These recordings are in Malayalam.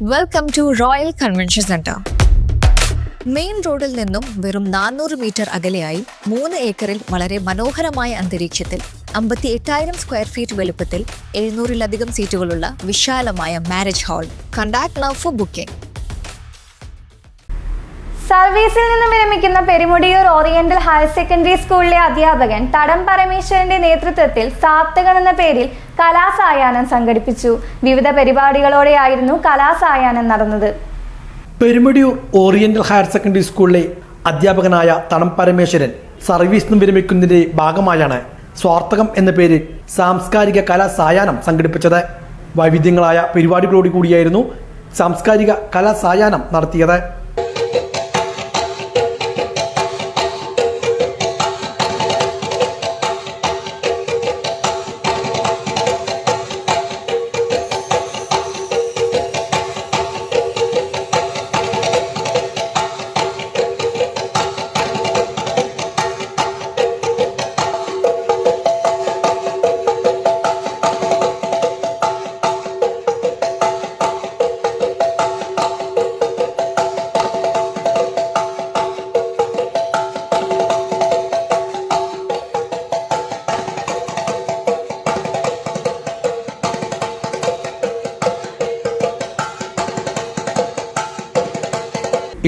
Welcome to royal convention centre main റോഡിൽ നിന്നും വെറും നാനൂറ് മീറ്റർ അകലെയായി മൂന്ന് ഏക്കറിൽ വളരെ മനോഹരമായ അന്തരീക്ഷത്തിൽ അമ്പത്തി എട്ടായിരം സ്ക്വയർ ഫീറ്റ് വലുപ്പത്തിൽ എഴുന്നൂറിലധികം സീറ്റുകളുള്ള വിശാലമായ marriage hall contact now for booking സർവീസിൽ നിന്ന് വിരമിക്കുന്ന പെരുമുടിയൂർ ഓറിയന്റൽ ഹയർ സെക്കൻഡറി സ്കൂളിലെ അധ്യാപകൻ തടം പരമേശ്വരന്റെ നേതൃത്വത്തിൽ സാപ്തകൻ എന്ന പേരിൽ കലാസായാഹ്നം സംഘടിപ്പിച്ചു. വിവിധ പരിപാടികളോടെയായിരുന്നു കലാസായാഹ്നം നടന്നത്. പെരുമുടിയൂർ ഓറിയന്റൽ ഹയർ സെക്കൻഡറി സ്കൂളിലെ അധ്യാപകനായ തണം പരമേശ്വരൻ സർവീസ് നിന്ന് വിരമിക്കുന്നതിന്റെ ഭാഗമായാണ് സ്വാർത്ഥകം എന്ന പേരിൽ സാംസ്കാരിക കലാസായാഹ്നം സംഘടിപ്പിച്ചത്. വൈവിധ്യങ്ങളായ പരിപാടികളോടുകൂടിയായിരുന്നു സാംസ്കാരിക കലാസായാഹ്നം നടത്തിയത്.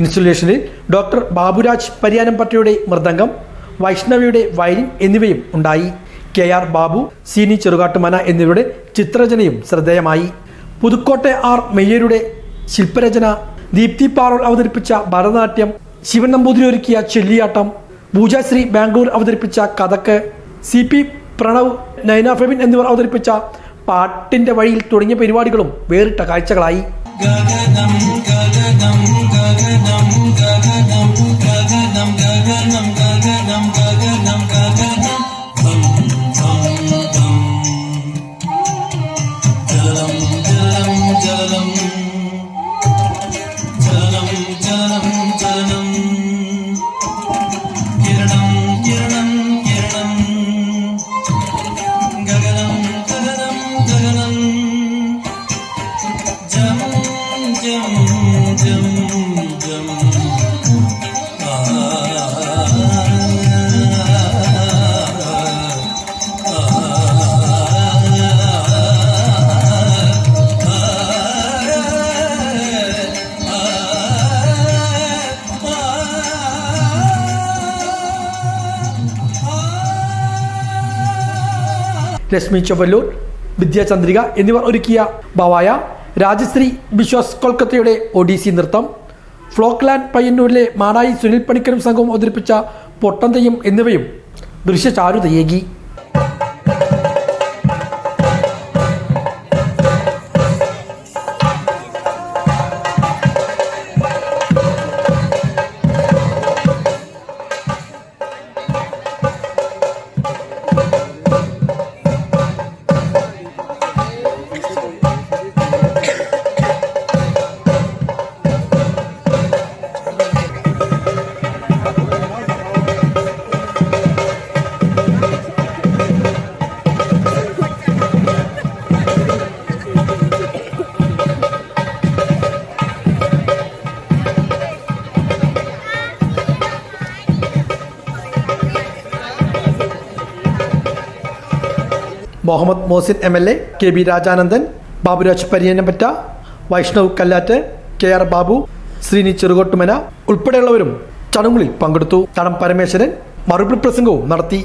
ഇൻസ്റ്റലേഷനിൽ ഡോക്ടർ ബാബുരാജ് പരിയാനംപട്ടയുടെ മൃദംഗം വൈഷ്ണവിയുടെ വയലിൻ എന്നിവയും ഉണ്ടായി. കെ ആർ ബാബു സീനി ചെറുകാട്ടുമന എന്നിവരുടെ ചിത്രരചനയും ശ്രദ്ധേയമായി. പുതുക്കോട്ടെ ആർ മെയ്യരുടെ ശില്പരചന ദീപ്തി പാറോൾ അവതരിപ്പിച്ച ഭരതനാട്യം ശിവൻ നമ്പൂതിരി ഒരുക്കിയ ചെല്ലിയാട്ടം പൂജാശ്രീ ബാംഗ്ലൂർ അവതരിപ്പിച്ച കഥക്ക് സി പി പ്രണവ് നൈന ഫെബിൻ എന്നിവർ അവതരിപ്പിച്ച പാട്ടിന്റെ വഴിയിൽ തുടങ്ങിയ പരിപാടികളും വേറിട്ട കാഴ്ചകളായി. गगनं गगनं गगनं गगनं गगनं गगनं ലക്ഷ്മി ചൊവ്വല്ലൂർ വിദ്യാചന്ദ്രിക എന്നിവർ ഒരുക്കിയ ഭവായ രാജശ്രീ ബിശ്വാസ് കൊൽക്കത്തയുടെ ഒഡീസി നൃത്തം ഫ്ലോക്ലാൻഡ് പയ്യന്നൂരിലെ മാടായി സുനിൽ പണിക്കരും സംഘവും അവതരിപ്പിച്ച പൊട്ടന്തയും എന്നിവയും ദൃശ്യചാരുതയേകി. Muhammad Mohsin M L A K B Rajanandan Baburaj Pariyanappatta Vaishnav Kallatt K R Babu Sreeni Cherukottumana ഉൾപ്പെടെയുള്ളവരും ചടങ്ങുകളിൽ പങ്കെടുത്തു. തടം പരമേശ്വരൻ മറുപടി പ്രസംഗവും നടത്തി.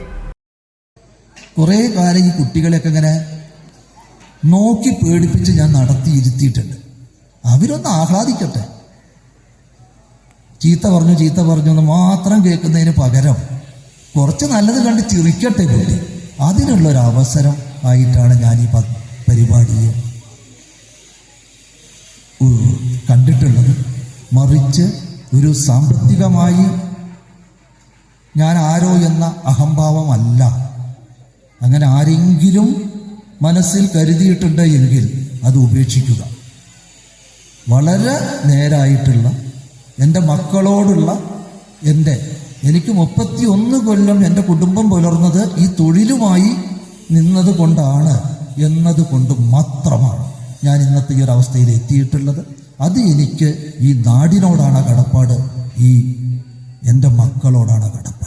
കുറേ കാലം ഈ കുട്ടികളെയൊക്കെ ഇങ്ങനെ നോക്കി പേടിപ്പിച്ച് ഞാൻ നടത്തി ഇരുത്തിയിട്ടുണ്ട് അവരൊന്ന് ആഹ്ലാദിക്കട്ടെ. ചീത്ത പറഞ്ഞു ചീത്ത പറഞ്ഞു എന്ന് മാത്രം കേൾക്കുന്നതിന് പകരം കുറച്ച് നല്ലത് കണ്ട് ചിരിക്കട്ടെ കുട്ടി. അതിനുള്ളൊരു അവസരം ആയിട്ടാണ് ഞാൻ ഈ പരിപാടിയെ കണ്ടിട്ടുള്ളത്. മറിച്ച് ഒരു സാമ്പത്തികമായി ഞാൻ ആരോ എന്ന അഹംഭാവമല്ല. അങ്ങനെ ആരെങ്കിലും മനസ്സിൽ കരുതിയിട്ടുണ്ട് എങ്കിൽ അത് ഉപേക്ഷിക്കുക. വളരെ നേരായിട്ടുള്ള എന്റെ മക്കളോടുള്ള എന്റെ എനിക്ക് മുപ്പത്തി ഒന്ന് കൊല്ലം എന്റെ കുടുംബം പുലർന്നത് ഈ തൊഴിലുമായി നിന്നത് എന്നതുകൊണ്ട് എന്നത് കൊണ്ട് മാത്രമാണ് ഞാൻ ഇന്നത്തെ ഈ ഒരു അവസ്ഥയിൽ എത്തിയിട്ടുള്ളത്. അത് എനിക്ക് ഈ നാടിനോടാണ് കടപ്പാട് ഈ എന്റെ മക്കളോടാണ് കടപ്പാട്.